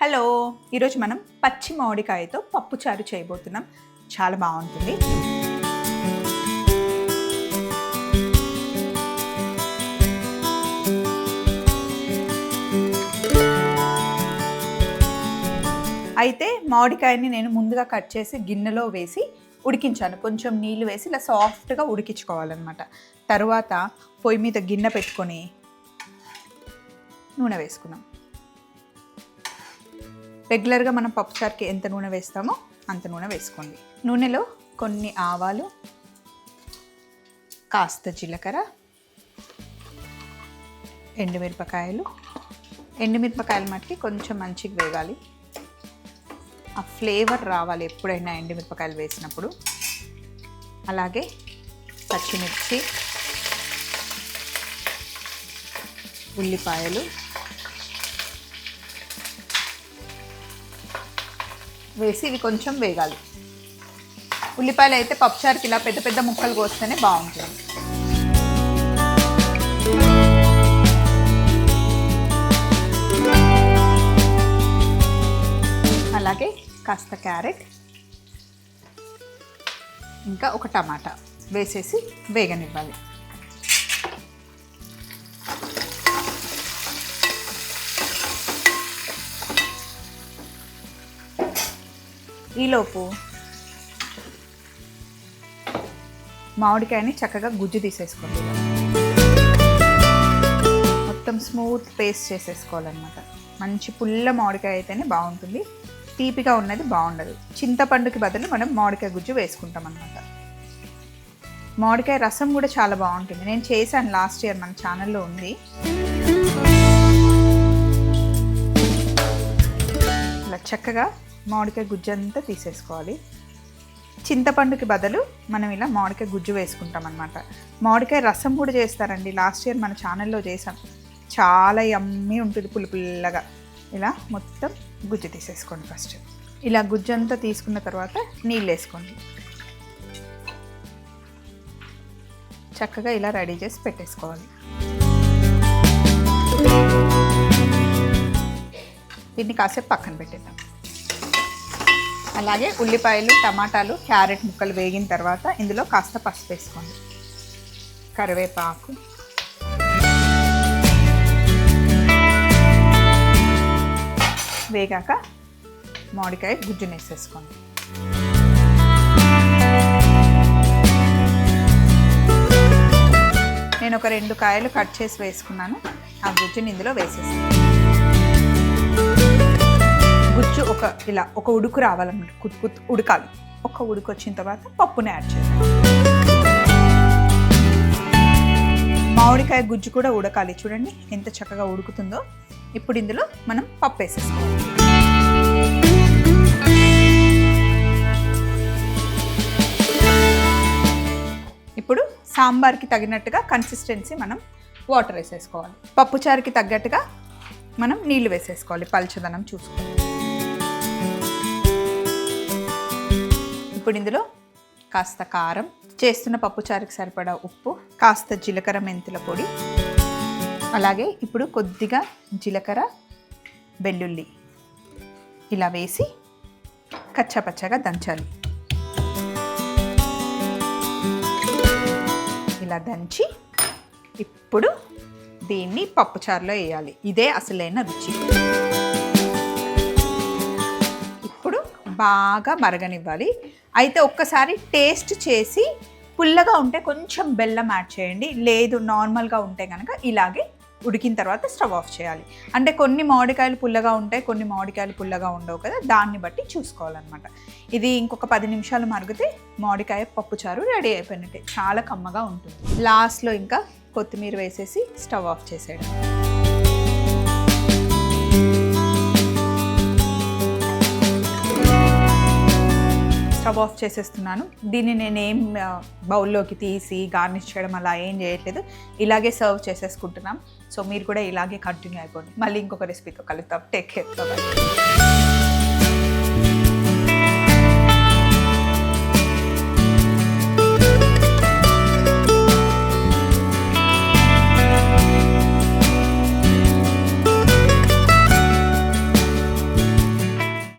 Hello ఈరోజు మనం పచ్చి మామిడికాయతో పప్పుచారు చేయబోతున్నాం. చాలా బాగుంటుంది. అయితే మామిడికాయని నేను ముందుగా కట్ చేసి గిన్నెలో వేసి ఉడికించాను. కొంచెం నీళ్ళు వేసి ఇలా సాఫ్ట్గా ఉడికించుకోవాలన్నమాట. తర్వాత పొయ్యి మీద గిన్నె పెట్టుకొని నూనె వేసుకున్నాం రెగ్యులర్గా మనం పప్పుచారుకి ఎంత నూనె వేస్తామో అంత నూనె వేసుకోండి. నూనెలో కొన్ని ఆవాలు కాస్త జీలకర్ర ఎండుమిరపకాయలు. ఎండుమిరపకాయలు మట్టి కొంచెం మంచిగా వేగాలి. ఆ ఫ్లేవర్ రావాలి ఎప్పుడైనా ఎండుమిరపకాయలు వేసినప్పుడు. అలాగే పచ్చిమిర్చి ఉల్లిపాయలు వేసి ఇవి కొంచెం వేగాలి. ఉల్లిపాయలు అయితే పప్పుచారుకి ఇలా పెద్ద పెద్ద ముక్కలు కోస్తేనే బాగుంటుంది. అలాగే కాస్త క్యారెట్ ఇంకా ఒక టమాటా వేసేసి వేగనివ్వాలి. ఈలోపు మామిడికాయని చక్కగా గుజ్జు తీసేసుకోండి మొత్తం స్మూత్ పేస్ట్ చేసేసుకోవాలన్నమాట. మంచి పుల్ల మామిడికాయ అయితేనే బాగుంటుంది. తీపిగా ఉన్నది బాగుండదు. చింతపండుకి బదులు మనం మామిడికాయ గుజ్జు వేసుకుంటాం అన్నమాట మామిడికాయ రసం కూడా చాలా బాగుంటుంది. నేను చేశాను లాస్ట్ ఇయర్ మన ఛానల్లో ఉంది. ఇలా చక్కగా మామిడికాయ గుజ్జు అంతా తీసేసుకోవాలి. చింతపండుకి బదులు మనం ఇలా మామిడికాయ గుజ్జు వేసుకుంటాం అనమాట మామిడికాయ రసం కూడా చేస్తారండి. లాస్ట్ ఇయర్ మన ఛానల్లో చేసాం. చాలా యమ్మీ ఉంటుంది పుల్ల పుల్లగా. ఇలా మొత్తం గుజ్జు తీసేసుకోండి ఫస్ట్. ఇలా గుజ్జు అంతా తీసుకున్న తర్వాత నీళ్ళు వేసుకోండి. చక్కగా ఇలా రెడీ చేసి పెట్టేసుకోవాలి. దీన్ని కాసేపు పక్కన పెట్టేద్దాం. అలాగే ఉల్లిపాయలు టమాటాలు క్యారెట్ ముక్కలు వేగిన తర్వాత ఇందులో కాస్త పసుపు వేసుకోండి. కరివేపాకు. వేగాక మామిడికాయ గుజ్జుని వేసేసుకోండి. నేను ఒక రెండు కాయలు కట్ చేసి వేసుకున్నాను. ఆ గుజ్జుని ఇందులో వేసేసాను ఒక ఇలా ఒక ఉడుకు రావాలన్నమాట. కుత్ కుత్ ఉడకాలి. ఒక ఉడుకు వచ్చిన తర్వాత పప్పుని యాడ్ చేయాలి. మామిడికాయ గుజ్జు కూడా ఉడకాలి. చూడండి ఎంత చక్కగా ఉడుకుతుందో. ఇప్పుడు ఇందులో మనం పప్పు వేసేసుకోవాలి. ఇప్పుడు సాంబార్కి తగినట్టుగా కన్సిస్టెన్సీ మనం వాటర్ వేసేసుకోవాలి. పప్పుచారుకి తగ్గట్టుగా మనం నీళ్ళు వేసేసుకోవాలి. పల్చదనం చూసుకోవాలి ఇప్పుడు ఇందులో కాస్త కారం చేస్తున్న పప్పుచారుకి సరిపడా ఉప్పు కాస్త జీలకర్ర మెంతుల పొడి అలాగే ఇప్పుడు కొద్దిగా జీలకర్ర వెల్లుల్లి. ఇలా వేసి కచ్చాపచ్చగా దంచాలి. ఇలా దంచి ఇప్పుడు దీన్ని పప్పుచారులో వేయాలి. ఇదే అసలైన రుచి. బాగా మరగనివ్వాలి. అయితే ఒక్కసారి టేస్ట్ చేసి పుల్లగా ఉంటే కొంచెం బెల్లం యాడ్ చేయండి. లేదు నార్మల్గా ఉంటే కనుక ఇలాగే ఉడికిన తర్వాత స్టవ్ ఆఫ్ చేయాలి. అంటే కొన్ని మామిడికాయలు పుల్లగా ఉంటాయి కొన్ని మామిడికాయలు పుల్లగా ఉండవు కదా. దాన్ని బట్టి చూసుకోవాలన్నమాట. ఇది ఇంకొక పది నిమిషాలు మరిగితే మామిడికాయ పప్పుచారు రెడీ అయిపోయినట్టే. చాలా కమ్మగా ఉంటుంది. లాస్ట్లో ఇంకా కొత్తిమీర వేసేసి స్టవ్ ఆఫ్ చేసేయడం స్టవ్ ఆఫ్ చేసేస్తున్నాను. దీన్ని నేనేం బౌల్లోకి తీసి గార్నిష్ చేయడం అలా ఏం చేయట్లేదు. ఇలాగే సర్వ్ చేసేసుకుంటున్నాం. సో మీరు కూడా ఇలాగే కంటిన్యూ అయిపోండి. మళ్ళీ ఇంకొక రెసిపీతో కలుగుతాం టేక్ కేర్ బాయ్